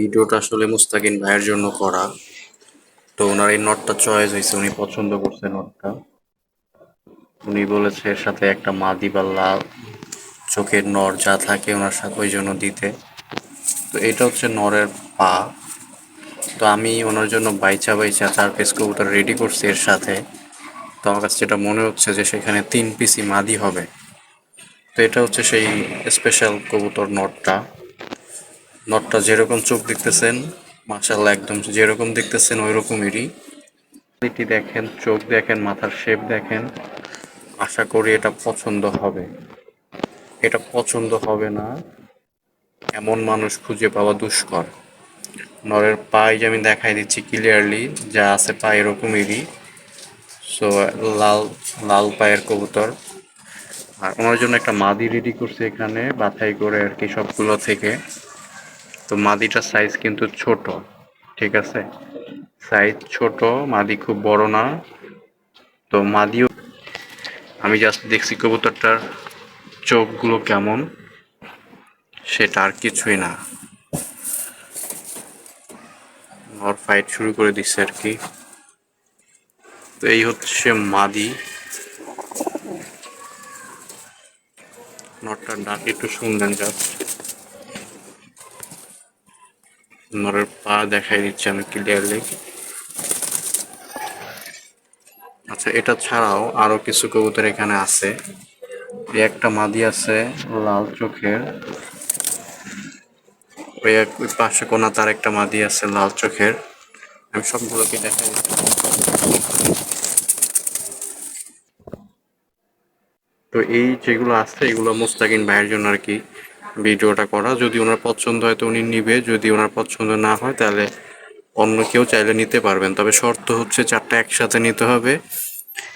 ভিডিওটা আসলে মুস্তাকিন ভাইয়ের জন্য করা। তো ওনার এই নটটা চয়েস হয়েছে, উনি পছন্দ করছে নটটা উনি বলেছে এর সাথে একটা মাদি বা লাল চোখের নর যা থাকে ওনার সাথে ওই জন্য দিতে। তো এটা হচ্ছে নরের পা। তো আমি ওনার জন্য বাইচা বাইচা চার পিস কবুতর রেডি করছি এর সাথে। তো আমার কাছে যেটা মনে হচ্ছে যে সেখানে তিন পিসি মাদি হবে। তো এটা হচ্ছে সেই স্পেশাল কবুতর নটটা নটটা যেরকম চোখ দেখতেছেন মাশাল্লাহ একদম যেরকম দেখতেছেন ওই রকমেরই কোয়ালিটি দেখেন চোখ দেখেন মাথার শেপ দেখেন। আশা করি এটা পছন্দ হবে। এটা পছন্দ হবে না। এমন মানুষ খুঁজে পাওয়া দুষ্কর। নরের যে আমি দেখাই দিচ্ছি ক্লিয়ারলি যা আছে পা এরকমেরই। সো লাল লাল পায়ের কবুতর। আর ওনার জন্য একটা মাদি রেডি করছে এখানে বাছাই করে আর কি সবগুলো থেকে। তো মাদিটার সাইজ কিন্তু ছোট, ঠিক আছে? সাইজ ছোট, মাদি খুব বড় না। তো মাদিও, আমি জাস্ট দেখছি কবুতরটার চোখগুলো কেমন, সেটা আর কিছুই না। ওর ফাইট শুরু করে দিচ্ছে আর কি। তো এই হচ্ছে মাদি। নটটার ডাক একটু শুনলেন জাস্ট নরের পা দেখাই দিচ্ছি আমি ক্লিয়ারলি আচ্ছা এটা ছাড়াও আরও কিছু কবুতর এখানে আছে। একটা মাদি আছে, লাল চোখের। ওই এক ওই পাশে কোনা তার একটা মাদি আছে, লাল চোখের। আমি সবগুলোকে দেখাই তো এই যেগুলো আছে, এগুলো মুস্তাকিন ভাইয়ের জন্য আর কি। ভিডিওটা করা। যদি ওনার পছন্দ হয় তো উনি নিবে। যদি ওনার পছন্দ না হয় তাহলে অন্য কেউ চাইলে নিতে পারবেন। তবে শর্ত হচ্ছে চারটা একসাথে নিতে হবে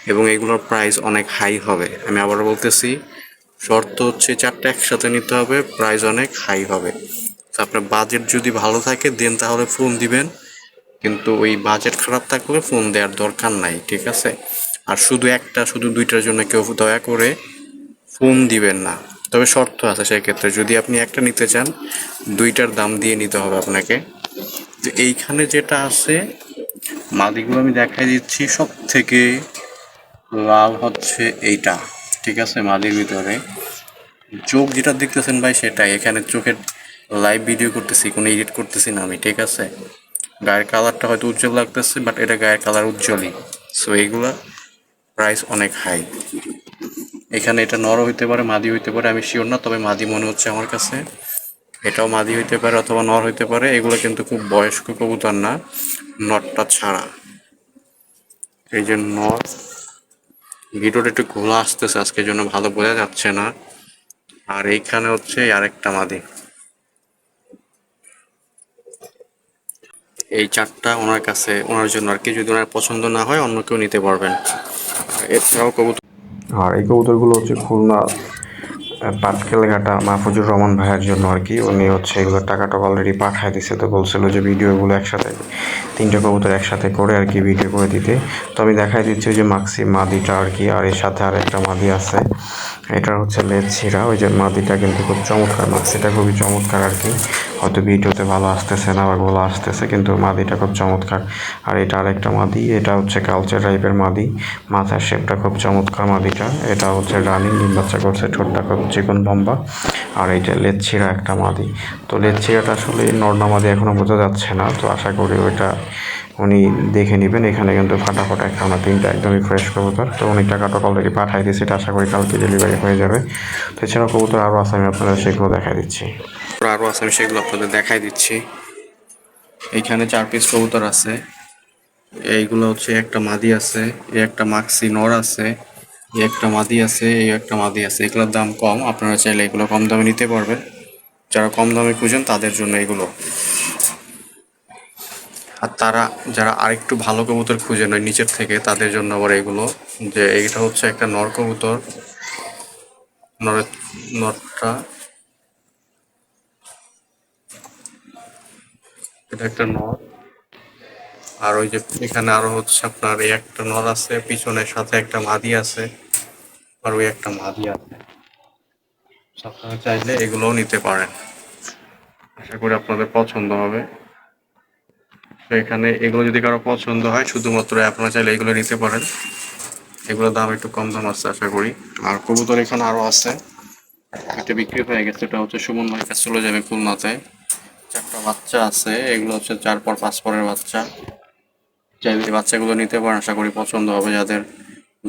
এবং এগুলোর প্রাইস অনেক হাই হবে। আমি আবার বলতেছি, শর্ত হচ্ছে চারটা একসাথে নিতে হবে প্রাইস অনেক হাই হবে। তো আপনার বাজেট যদি ভালো থাকে, দেন তাহলে ফোন দিবেন। কিন্তু ওই বাজেট খারাপ থাকলে ফোন দেওয়ার দরকার নাই, ঠিক আছে? আর শুধু একটা, শুধু দুইটার জন্য কেউ দয়া করে ফোন দিবেন না। তবে শর্ত আছে সেক্ষেত্রে। যদি আপনি একটা নিতে চান, দুইটার দাম দিয়ে নিতে হবে আপনাকে। তো এইখানে যেটা আছে মাদিগুলো আমি দেখাই দিচ্ছি। সব থেকে লাল হচ্ছে এইটা, ঠিক আছে মাদির ভিতরে। চোখ যেটা দেখতেছেন ভাই সেটাই। এখানে চোখের লাইভ ভিডিও করতেছি, কোনো এডিট করতেছি না আমি, ঠিক আছে? গায়ের কালারটা হয়তো উজ্জ্বল লাগতেছে বাট এটা গায়ের কালার উজ্জ্বলই। সো এইগুলা প্রাইস অনেক হাই এখানে এটা নর হইতে পারে, মাদি হইতে পারে, আমি শিওর না, তবে মাদি মনে হচ্ছে আমার কাছে। এটাও মাদি হইতে পারে অথবা নর হইতে পারে, এগুলো কিন্তু খুব বয়স্ক কবুতর না নটটা ছাড়া। এই যে নর, ভিডিওটা একটু ঘোলা আসতেছে আজকের জন্য ভালো বোঝা যাচ্ছে না। আর এইখানে হচ্ছে আরেকটা মাদি। এই চারটা ওনার কাছে, ওনার জন্য আর কি, যদি ওনার পছন্দ না হয়, অন্য কেউ নিতে পারবেন। এছাড়াও কবুতর আর এই কবুতরগুলো হচ্ছে খুলনা পাটকেলঘাটা মাহফুজুর রহমান ভাইয়ের জন্য আর কি। উনি হচ্ছে এগুলো টাকাটা অলরেডি পাঠায় দিছে, তো বলছিল যে ভিডিওগুলো একসাথে তিনটে কবুতর একসাথে করে আর কি ভিডিও করে দিতে। তো আমি দেখাই দিচ্ছি ওই যে মাক্সি মাদিটা আর কি, আর এর সাথে আর একটা মাদি আছে। এটা হচ্ছে লেজ ছিঁড়া ওই যে মাদিটা কিন্তু খুব চমৎকার মাক্সিটা খুবই চমৎকার আর কি। হয়তো ভিডিওতে ভালো আসতেছে না বা ভালো আসতেছে, কিন্তু মাদিটা খুব চমৎকার। আর এটা আর একটা মাদি, এটা হচ্ছে কালচার টাইপের মাদি। মাথার শেপটা খুব চমৎকার মাদিটা, এটা হচ্ছে রানিং বাচ্চা করছে, ঠোঁটটা খুব চিকন লম্বা। আর এইটা লেজ ছিঁড়া একটা মাদি। তো লেজ ছিঁড়াটা আসলে নর্না মাদি এখনও বোঝা যাচ্ছে না, তো আশা করি ওইটা উনি দেখে নেবেন, এখানে কিন্তু ফাটাফাটা একটা আমরা তিনটা একদমই ফ্রেশ কবুতর। তো উনি টাকাটা অলরেডি পাঠাই দিয়েছে, এটা আশা করি কালকে ডেলিভারি হয়ে যাবে। তো এছাড়াও কবুতর আরও আছে, আমি আপনাদের সেগুলো দেখাই দিচ্ছি। আরও আছে, আমি সেগুলো আপনাদের দেখাই দিচ্ছি। এইখানে চার পিস কবুতর আছে। এইগুলো হচ্ছে একটা মাদি আছে, এই একটা মাক্সি নর আছে, এই একটা মাদি আছে, এই একটা মাদি আছে। এগুলোর দাম কম, আপনারা চাইলে এগুলো কম দামে নিতে পারবেন। যারা কম দামে খুঁজেন, তাদের জন্য এগুলো। আর তারা যারা আরেকটু ভালো কবুতর খুঁজে নেয় নিচের থেকে, তাদের জন্য আবার এগুলো। যে এইটা হচ্ছে একটা নর কবুতর। নরের, নরটা। এটা একটা নর। আর ওই যে এখানে আরও হচ্ছে আপনার এই একটা নর আছে পিছনের সাথে একটা মাদি আছে। আর ওই একটা মাদি আছে। আপনারা চাইলে এগুলোও নিতে পারেন। আশা করি আপনাদের পছন্দ হবে। তো এখানে এগুলো যদি কারও পছন্দ হয়, শুধুমাত্র আপনারা চাইলে এগুলো নিতে পারেন। এগুলোর দাম একটু কম দাম আছে, আশা করি। আর কবুতর এখানে আরও আছে। এটা বিক্রি হয়ে গেছে, এটা হচ্ছে সুমন ভাইয়ের কাছে চলে যাবে খুলনাতে। চারটা বাচ্চা আছে, এগুলো হচ্ছে চার পর পাঁচ পরের বাচ্চা। চাইলে বাচ্চাগুলো নিতে পারেন, আশা করি পছন্দ হবে যাদের।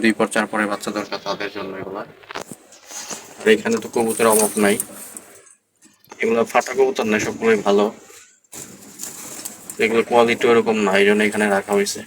দুই পর চার পরের বাচ্চা দরকার তাদের জন্য এগুলো। আর এখানে তো কবুতরের অভাব নাই। এগুলো ফাটা কবুতর নাই সবগুলোই ভালো। এগুলো কোয়ালিটি ওরকম না এই জন্য এখানে রাখা হয়েছে।